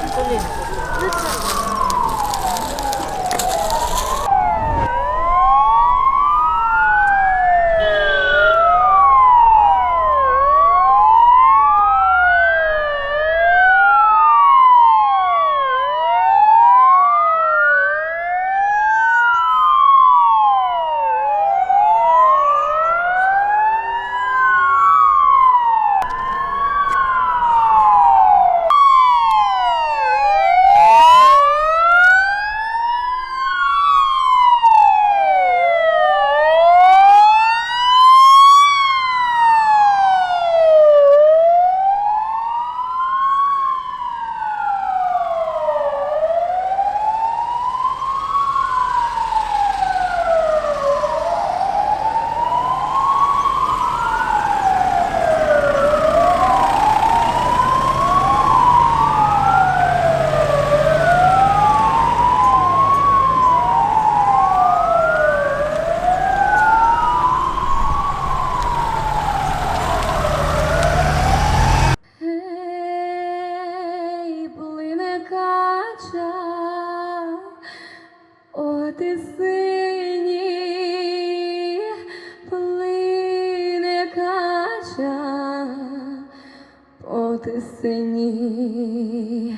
пістолет. Гей, плине кача, о ти синій, плине кача, о синій,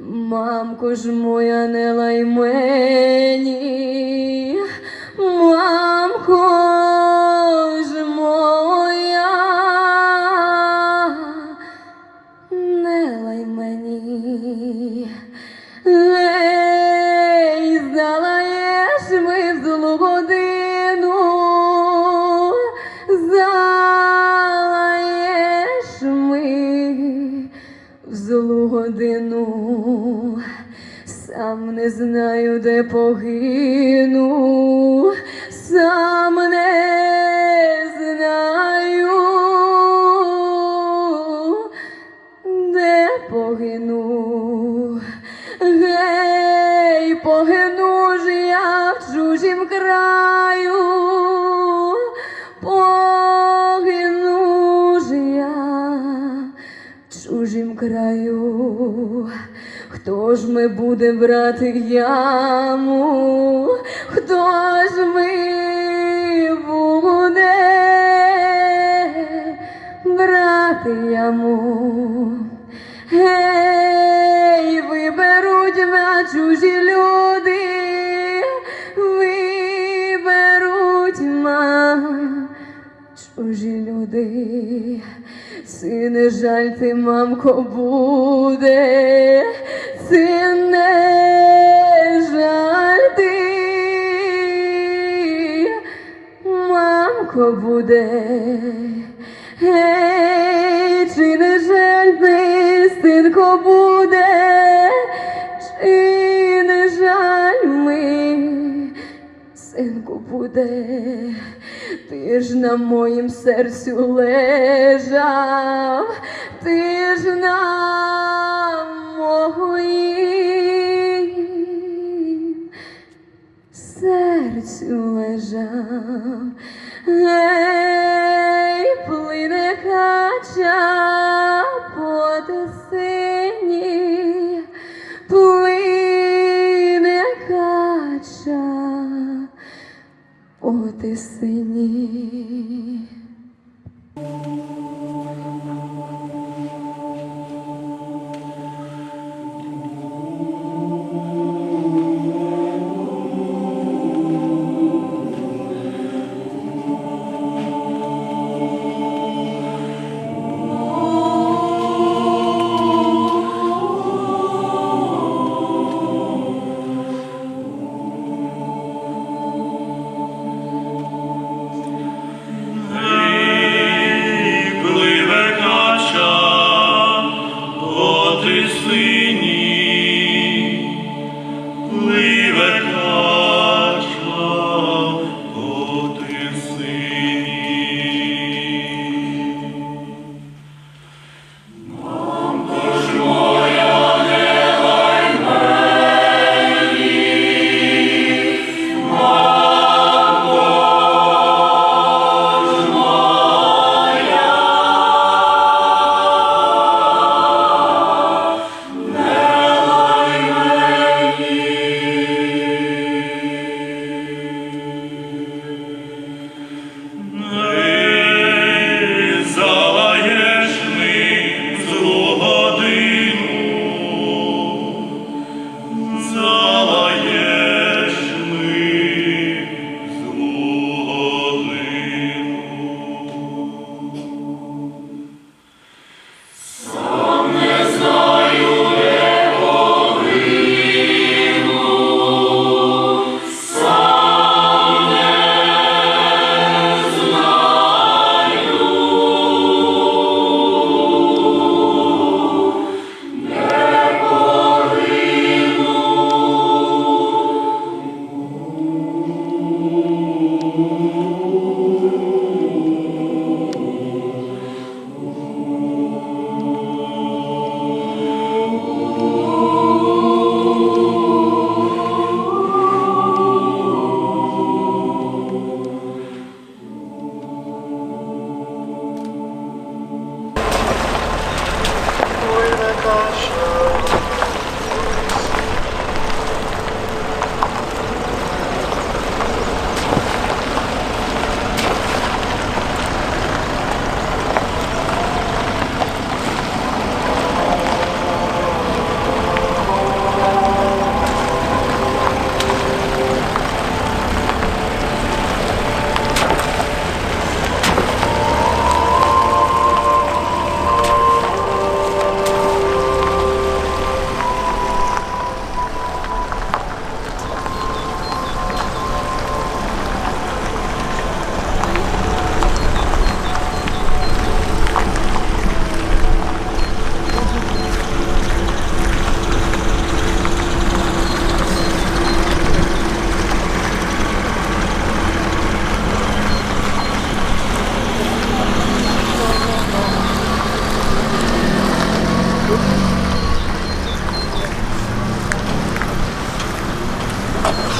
мамко ж моя не лай мені, мамко me Хто ж ми буде брати яму? Хто ж ми буде брати яму? Гей, виберуть на чужі люди, виберуть ма чужі люди. Сине жаль ти, мамко, буде, сине жаль ти, мамко буде. Гей, чи не жаль ти, синко буде, чи не жаль ми, синку буде, ти ж на моїм серцю лежав, ти ж на моїм серцю лежав, гей, плине кача по тисині, плине кача по тисині.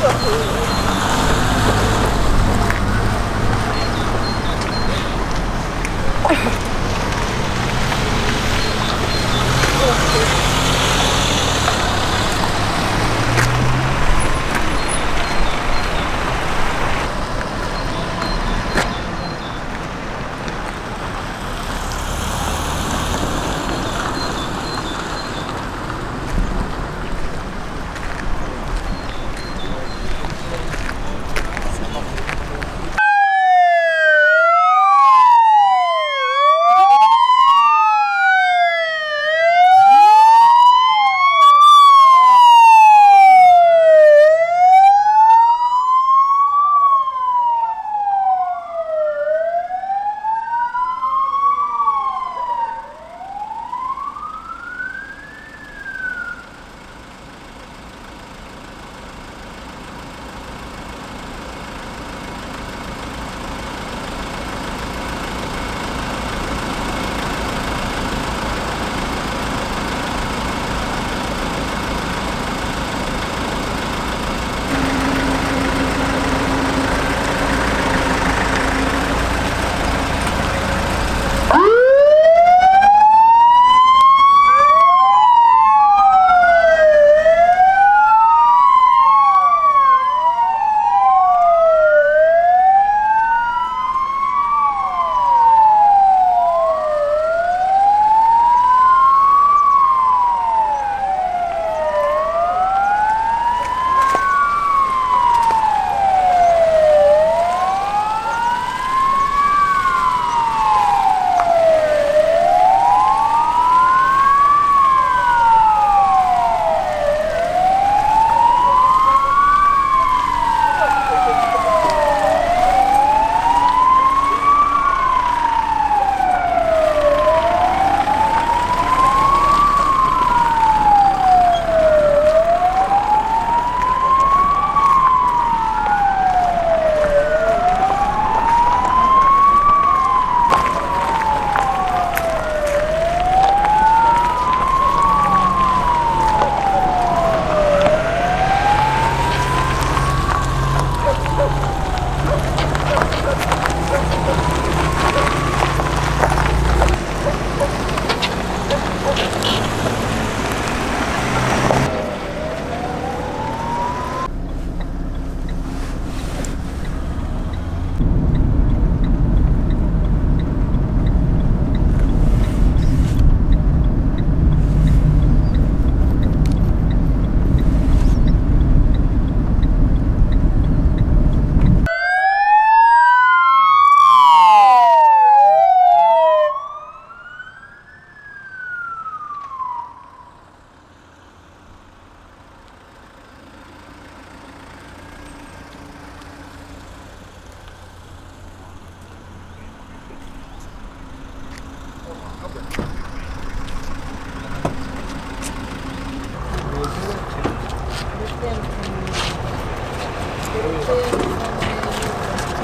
그렇 습.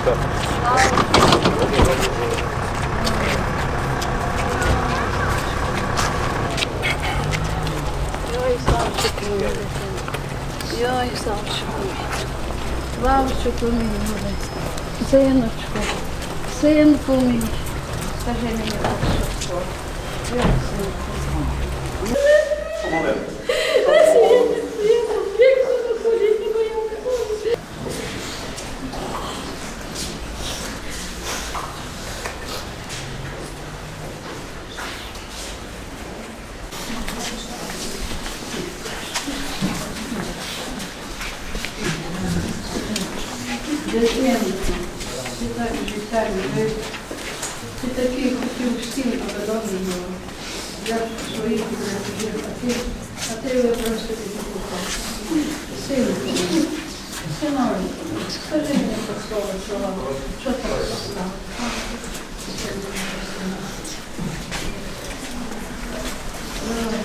Мій. Йой, Славчику мій. Славчику мій, Юре. Синочку, синку мій. Скажи мені так, що що. Йой, синку. Дезменниця, Віталій Віталій, ви, ти такий хотів всім обдобрював. Я своїх не а ти, а ти його просто не покупав. Сину, синові, скажи мені по слово, слова, що так стало? Thank you.